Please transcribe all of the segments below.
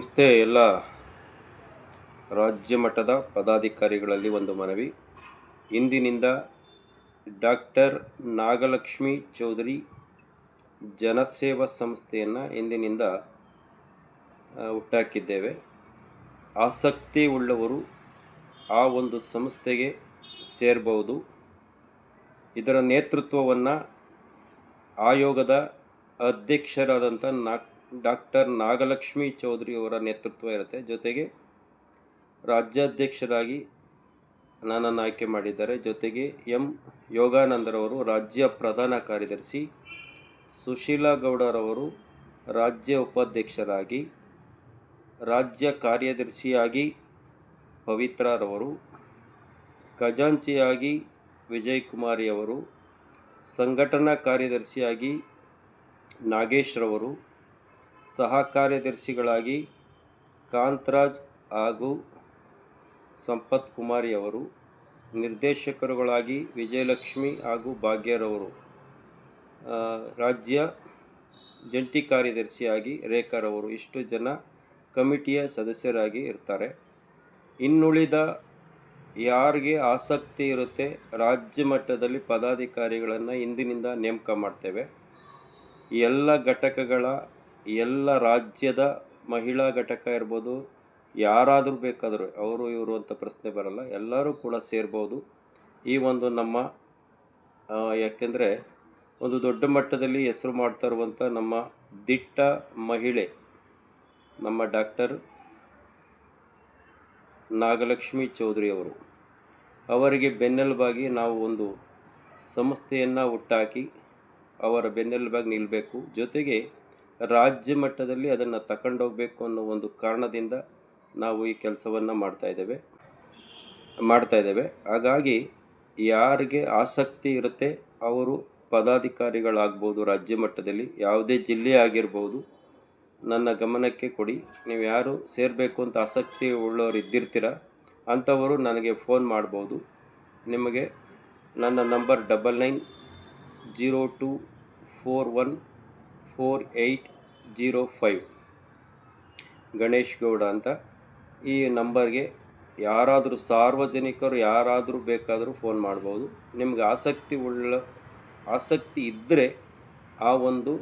ನಮಸ್ತೆ ಎಲ್ಲ ರಾಜ್ಯ ಮಟ್ಟದ ಪದಾಧಿಕಾರಿಗಳಲ್ಲಿ ಒಂದು ಮನವಿ. ಇಂದಿನಿಂದ ಡಾಕ್ಟರ್ ನಾಗಲಕ್ಷ್ಮಿ ಚೌಧರಿ ಜನಸೇವಾ ಸಂಸ್ಥೆಯನ್ನು ಇಂದಿನಿಂದ ಹುಟ್ಟಾಕಿದ್ದೇವೆ. ಆಸಕ್ತಿ ಉಳ್ಳವರು ಆ ಒಂದು ಸಂಸ್ಥೆಗೆ ಸೇರಬಹುದು ಇದರ ನೇತೃತ್ವವನ್ನು ಆಯೋಗದ ಅಧ್ಯಕ್ಷರಾದಂಥ ನಾ ಡಾಕ್ಟರ್ ನಾಗಲಕ್ಷ್ಮಿ ಚೌಧರಿ ಅವರ ನೇತೃತ್ವ ಇರುತ್ತೆ. ಜೊತೆಗೆ ರಾಜ್ಯಾಧ್ಯಕ್ಷರಾಗಿ ನನ್ನನ್ನು ಆಯ್ಕೆ ಮಾಡಿದ್ದಾರೆ. ಜೊತೆಗೆ ಎಂ. ಯೋಗಾನಂದರವರು ರಾಜ್ಯ ಪ್ರಧಾನ ಕಾರ್ಯದರ್ಶಿ, ಸುಶೀಲಾ ಗೌಡರವರು ರಾಜ್ಯ ಉಪಾಧ್ಯಕ್ಷರಾಗಿ, ರಾಜ್ಯ ಕಾರ್ಯದರ್ಶಿಯಾಗಿ ಪವಿತ್ರರವರು ಖಜಾಂಚಿಯಾಗಿ ವಿಜಯ್ ಕುಮಾರಿ ಅವರು, ಸಂಘಟನಾ ಕಾರ್ಯದರ್ಶಿಯಾಗಿ ನಾಗೇಶ್ರವರು ಸಹ ಕಾರ್ಯದರ್ಶಿಗಳಾಗಿ ಕಾಂತರಾಜ್ ಹಾಗೂ ಸಂಪತ್ ಕುಮಾರಿ ಅವರು, ನಿರ್ದೇಶಕರುಗಳಾಗಿ ವಿಜಯಲಕ್ಷ್ಮಿ ಹಾಗೂ ಭಾಗ್ಯರವರು ರಾಜ್ಯ ಜಂಟಿ ಕಾರ್ಯದರ್ಶಿಯಾಗಿ ರೇಖಾರವರು. ಇಷ್ಟು ಜನ ಕಮಿಟಿಯ ಸದಸ್ಯರಾಗಿ ಇರ್ತಾರೆ. ಇನ್ನುಳಿದ ಯಾರಿಗೆ ಆಸಕ್ತಿ ಇರುತ್ತೆ ರಾಜ್ಯ ಮಟ್ಟದಲ್ಲಿ ಪದಾಧಿಕಾರಿಗಳನ್ನು ಇಂದಿನಿಂದ ನೇಮಕ ಮಾಡ್ತೇವೆ. ಎಲ್ಲ ಘಟಕಗಳ ಎಲ್ಲ ರಾಜ್ಯದ ಮಹಿಳಾ ಘಟಕ ಇರ್ಬೋದು, ಯಾರಾದರೂ ಬೇಕಾದರೂ, ಅವರು ಇವರು ಅಂತ ಪ್ರಶ್ನೆ ಬರಲ್ಲ, ಎಲ್ಲರೂ ಕೂಡ ಸೇರ್ಬೋದು. ಈ ಒಂದು ನಮ್ಮ ಯಾಕೆಂದರೆ ಒಂದು ದೊಡ್ಡ ಮಟ್ಟದಲ್ಲಿ ಹೆಸರು ಮಾಡ್ತಾ ಇರುವಂಥ ನಮ್ಮ ದಿಟ್ಟ ಮಹಿಳೆ, ನಮ್ಮ ಡಾಕ್ಟರ್ ನಾಗಲಕ್ಷ್ಮಿ ಚೌಧರಿ ಅವರು, ಅವರಿಗೆ ಬೆನ್ನೆಲುಬಾಗಿ ನಾವು ಒಂದು ಸಂಸ್ಥೆಯನ್ನು ಹುಟ್ಟಾಕಿ ಅವರ ಬೆನ್ನೆಲುಬಾಗಿ ನಿಲ್ಲಬೇಕು ಜೊತೆಗೆ ರಾಜ್ಯ ಮಟ್ಟದಲ್ಲಿ ಅದನ್ನು ತಗೊಂಡೋಗ್ಬೇಕು ಅನ್ನೋ ಒಂದು ಕಾರಣದಿಂದ ನಾವು ಈ ಕೆಲಸವನ್ನು ಮಾಡ್ತಾ ಇದ್ದೇವೆ. ಮಾಡ್ತಾ ಇದ್ದೇವೆ. ಹಾಗಾಗಿ ಯಾರಿಗೆ ಆಸಕ್ತಿ ಇರುತ್ತೆ ಅವರು ಪದಾಧಿಕಾರಿಗಳಾಗ್ಬೋದು ರಾಜ್ಯ ಮಟ್ಟದಲ್ಲಿ, ಯಾವುದೇ ಜಿಲ್ಲೆ ಆಗಿರ್ಬೋದು, ನನ್ನ ಗಮನಕ್ಕೆ ಕೊಡಿ. ನೀವು ಯಾರು ಸೇರಬೇಕು ಅಂತ ಆಸಕ್ತಿ ಉಳ್ಳವರು ಇದ್ದಿರ್ತೀರ, ಅಂಥವರು ನನಗೆ ಫೋನ್ ಮಾಡ್ಬೋದು. ನಿಮಗೆ ನನ್ನ number double nine zero two four one four eight zero five. Ganesh Gowda ಅಂತ. ಈ ನಂಬರ್ಗೆ ಯಾರಾದರೂ ಸಾರ್ವಜನಿಕರು ಯಾರಾದರೂ ಬೇಕಾದರೂ ಫೋನ್ ಮಾಡ್ಬೋದು. ನಿಮ್ಗೆ ಆಸಕ್ತಿ ಉಳ್ಳ, ಆಸಕ್ತಿ ಇದ್ದರೆ ಆ ಒಂದು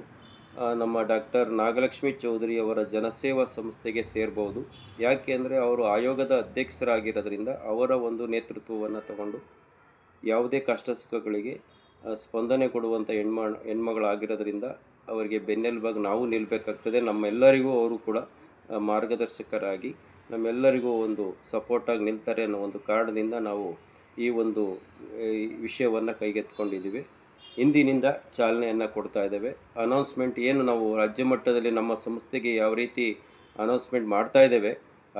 ನಮ್ಮ ಡಾಕ್ಟರ್ ನಾಗಲಕ್ಷ್ಮಿ ಚೌಧರಿ ಅವರ ಜನಸೇವಾ ಸಂಸ್ಥೆಗೆ ಸೇರ್ಬೋದು. ಯಾಕೆ ಅಂದರೆ ಅವರು ಆಯೋಗದ ಅಧ್ಯಕ್ಷರಾಗಿರೋದ್ರಿಂದ ಅವರ ಒಂದು ನೇತೃತ್ವವನ್ನು ತಗೊಂಡು ಯಾವುದೇ ಕಷ್ಟ ಸುಖಗಳಿಗೆ ಸ್ಪಂದನೆ ಕೊಡುವಂಥ ಹೆಣ್ಮ, ಹೆಣ್ಮಗಳಾಗಿರೋದ್ರಿಂದ ಅವರಿಗೆ ಬೆನ್ನೆಲುಬಾಗಿ ನಾವು ನಿಲ್ಲಬೇಕಾಗ್ತದೆ ನಮ್ಮೆಲ್ಲರಿಗೂ ಅವರು ಕೂಡ ಮಾರ್ಗದರ್ಶಕರಾಗಿ ನಮ್ಮೆಲ್ಲರಿಗೂ ಒಂದು ಸಪೋರ್ಟಾಗಿ ನಿಲ್ತಾರೆ ಅನ್ನೋ ಒಂದು ಕಾರಣದಿಂದ ನಾವು ಈ ಒಂದು ವಿಷಯವನ್ನು ಕೈಗೆತ್ಕೊಂಡಿದ್ದೀವಿ ಇಂದಿನಿಂದ ಚಾಲನೆಯನ್ನು ಕೊಡ್ತಾ ಇದ್ದೇವೆ. ಅನೌನ್ಸ್ಮೆಂಟ್ ಏನು ನಾವು ರಾಜ್ಯ ಮಟ್ಟದಲ್ಲಿ ನಮ್ಮ ಸಂಸ್ಥೆಗೆ ಯಾವ ರೀತಿ ಅನೌನ್ಸ್ಮೆಂಟ್ ಮಾಡ್ತಾ ಇದ್ದೇವೆ,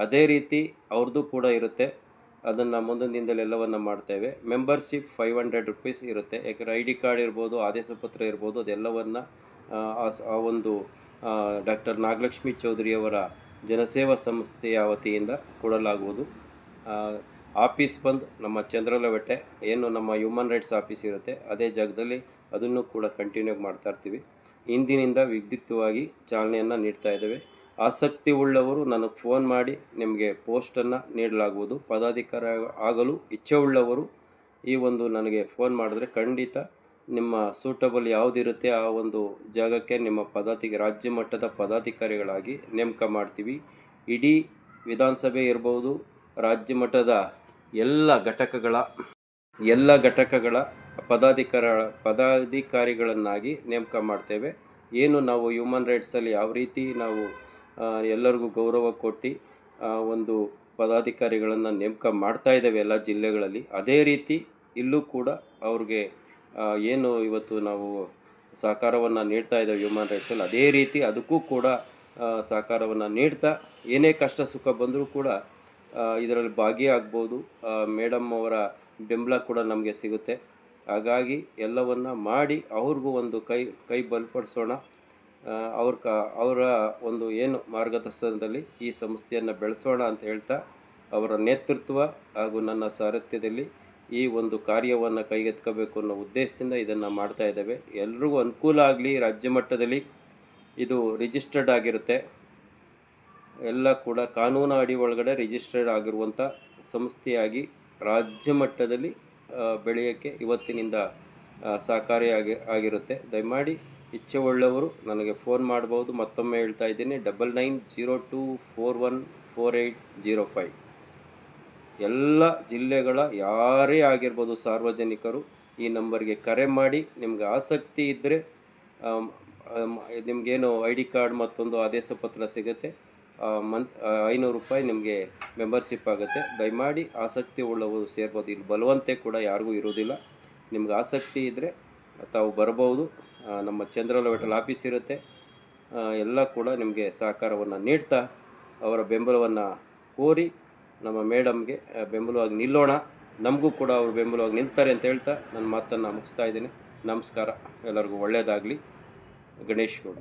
ಅದೇ ರೀತಿ ಅವ್ರದ್ದು ಕೂಡ ಇರುತ್ತೆ. ಅದನ್ನು ಮುಂದಿನ ದಿನದಲ್ಲಿ ಎಲ್ಲವನ್ನು ಮಾಡ್ತೇವೆ. ಮೆಂಬರ್ಶಿಪ್ ಫೈವ್ ಹಂಡ್ರೆಡ್ ರುಪೀಸ್ ಇರುತ್ತೆ. ಯಾಕಂದರೆ ಐ ಡಿ ಕಾರ್ಡ್ ಇರ್ಬೋದು, ಆದೇಶ ಪತ್ರ ಇರ್ಬೋದು, ಅದೆಲ್ಲವನ್ನು ಆ, ಒಂದು ಡಾಕ್ಟರ್ ನಾಗಲಕ್ಷ್ಮಿ ಚೌಧರಿಯವರ ಜನಸೇವಾ ಸಂಸ್ಥೆಯ ವತಿಯಿಂದ ಕೊಡಲಾಗುವುದು. ಆಫೀಸ್ ಬಂದು ನಮ್ಮ ಚಂದ್ರಲವೆಟ್ಟೆ ಏನು ನಮ್ಮ ಹ್ಯೂಮನ್ ರೈಟ್ಸ್ ಆಫೀಸ್ ಇರುತ್ತೆ ಅದೇ ಜಾಗದಲ್ಲಿ ಅದನ್ನು ಕೂಡ ಕಂಟಿನ್ಯೂ ಮಾಡ್ತಾ ಇರ್ತೀವಿ. ಇಂದಿನಿಂದ ವಿದ್ಯುಕ್ತವಾಗಿ ಚಾಲನೆಯನ್ನು ನೀಡ್ತಾ ಇದ್ದೇವೆ. ಆಸಕ್ತಿ ಉಳ್ಳವರು ನನಗೆ ಫೋನ್ ಮಾಡಿ ನಿಮಗೆ ಪೋಸ್ಟನ್ನು ನೀಡಲಾಗುವುದು. ಪದಾಧಿಕಾರಿ ಆಗಲು ಇಚ್ಛೆ ಉಳ್ಳವರು ಈ ಒಂದು ನನಗೆ ಫೋನ್ ಮಾಡಿದ್ರೆ ಖಂಡಿತ ನಿಮ್ಮ ಸೂಟಬಲ್ ಯಾವುದಿರುತ್ತೆ ಆ ಒಂದು ಜಾಗಕ್ಕೆ ನಿಮ್ಮ ಪದಾತಿಗೆ, ರಾಜ್ಯ ಮಟ್ಟದ ಪದಾಧಿಕಾರಿಗಳಾಗಿ ನೇಮಕ ಮಾಡ್ತೀವಿ. ಇಡೀ ವಿಧಾನಸಭೆ ಇರ್ಬೋದು, ರಾಜ್ಯ ಮಟ್ಟದ ಎಲ್ಲ ಘಟಕಗಳ ಎಲ್ಲ ಘಟಕಗಳ ಪದಾಧಿಕಾರ, ಪದಾಧಿಕಾರಿಗಳನ್ನಾಗಿ ನೇಮಕ ಮಾಡ್ತೇವೆ. ಏನು ನಾವು ಹ್ಯೂಮನ್ ರೈಟ್ಸಲ್ಲಿ ಯಾವ ರೀತಿ ನಾವು ಎಲ್ಲರಿಗೂ ಗೌರವ ಕೊಟ್ಟು ಒಂದು ಪದಾಧಿಕಾರಿಗಳನ್ನು ನೇಮಕ ಮಾಡ್ತಾ ಇದ್ದೇವೆ ಎಲ್ಲ ಜಿಲ್ಲೆಗಳಲ್ಲಿ, ಅದೇ ರೀತಿ ಇಲ್ಲೂ ಕೂಡ ಅವ್ರಿಗೆ ಏನು ಇವತ್ತು ನಾವು ಸಹಕಾರವನ್ನು ನೀಡ್ತಾ ಇದ್ದೇವೆ ಹ್ಯೂಮನ್ ರೈಟ್ಸಲ್ಲಿ ಅದೇ ರೀತಿ ಅದಕ್ಕೂ ಕೂಡ ಸಹಕಾರವನ್ನು ನೀಡ್ತಾ, ಏನೇ ಕಷ್ಟ ಸುಖ ಬಂದರೂ ಕೂಡ ಇದರಲ್ಲಿ ಭಾಗಿಯಾಗ್ಬೋದು. ಮೇಡಮ್ ಅವರ ಬೆಂಬಲ ಕೂಡ ನಮಗೆ ಸಿಗುತ್ತೆ. ಹಾಗಾಗಿ ಎಲ್ಲವನ್ನು ಮಾಡಿ ಅವ್ರಿಗೂ ಒಂದು ಕೈ ಕೈ ಬಲಪಡಿಸೋಣ. ಅವ್ರ ಕ, ಅವರ ಒಂದು ಏನು ಮಾರ್ಗದರ್ಶನದಲ್ಲಿ ಈ ಸಂಸ್ಥೆಯನ್ನು ಬೆಳೆಸೋಣ ಅಂತ ಹೇಳ್ತಾ, ಅವರ ನೇತೃತ್ವ ಹಾಗೂ ನನ್ನ ಸಾರಥ್ಯದಲ್ಲಿ ಈ ಒಂದು ಕಾರ್ಯವನ್ನು ಕೈಗೆತ್ಕೋಬೇಕು ಅನ್ನೋ ಉದ್ದೇಶದಿಂದ ಇದನ್ನು ಮಾಡ್ತಾ ಇದ್ದೇವೆ. ಎಲ್ರಿಗೂ ಅನುಕೂಲ ಆಗಲಿ, ರಾಜ್ಯ ಮಟ್ಟದಲ್ಲಿ ಇದು ರಿಜಿಸ್ಟರ್ಡ್ ಆಗಿರುತ್ತೆ. ಎಲ್ಲ ಕೂಡ ಕಾನೂನು ಅಡಿ ಒಳಗಡೆ ರಿಜಿಸ್ಟರ್ಡ್ ಆಗಿರುವಂಥ ಸಂಸ್ಥೆಯಾಗಿ ರಾಜ್ಯ ಮಟ್ಟದಲ್ಲಿ ಬೆಳೆಯೋಕ್ಕೆ ಇವತ್ತಿನಿಂದ ಸಹಕಾರಿಯಾಗಿ ಆಗಿರುತ್ತೆ. ದಯಮಾಡಿ ಇಚ್ಛೆ ಒಳ್ಳೆಯವರು ನನಗೆ ಫೋನ್ ಮಾಡ್ಬೋದು. ಮತ್ತೊಮ್ಮೆ ಹೇಳ್ತಾ ಇದ್ದೀನಿ. Double nine zero two four one four eight zero five ಎಲ್ಲ ಜಿಲ್ಲೆಗಳ ಯಾರೇ ಆಗಿರ್ಬೋದು ಸಾರ್ವಜನಿಕರು ಈ ನಂಬರ್ಗೆ ಕರೆ ಮಾಡಿ ನಿಮ್ಗೆ ಆಸಕ್ತಿ ಇದ್ದರೆ ನಿಮಗೇನು ಐ ಡಿ ಕಾರ್ಡ್ ಮತ್ತೊಂದು ಆದೇಶ ಪತ್ರ ಸಿಗುತ್ತೆ ಮಂತ್ ಐನೂರು ರೂಪಾಯಿ ನಿಮಗೆ ಮೆಂಬರ್ಶಿಪ್ ಆಗುತ್ತೆ. ದಯಮಾಡಿ ಆಸಕ್ತಿ ಉಳ್ಳವರು ಸೇರ್ಬೋದು. ಇಲ್ಲಿ ಬಲವಂತೆ ಕೂಡ ಯಾರಿಗೂ ಇರೋದಿಲ್ಲ ನಿಮ್ಗೆ ಆಸಕ್ತಿ ಇದ್ದರೆ ತಾವು ಬರಬಹುದು. ನಮ್ಮ ಚಂದ್ರಲ ಹೋಟೆಲ್ ಆಫೀಸ್ ಇರುತ್ತೆ. ಎಲ್ಲ ಕೂಡ ನಿಮಗೆ ಸಹಕಾರವನ್ನು ನೀಡ್ತಾ ಅವರ ಬೆಂಬಲವನ್ನು ಕೋರಿ ನಮ್ಮ ಮೇಡಮ್ಗೆ ಬೆಂಬಲವಾಗಿ ನಿಲ್ಲೋಣ. ನಮಗೂ ಕೂಡ ಅವರು ಬೆಂಬಲವಾಗಿ ನಿಲ್ತಾರೆ ಅಂತ ಹೇಳ್ತಾ ನನ್ನ ಮಾತನ್ನು ಮುಗಿಸ್ತಾ ಇದ್ದೀನಿ. ನಮಸ್ಕಾರ. ಎಲ್ಲರಿಗೂ ಒಳ್ಳೆಯದಾಗಲಿ ಗಣೇಶ್ ಗೌಡ.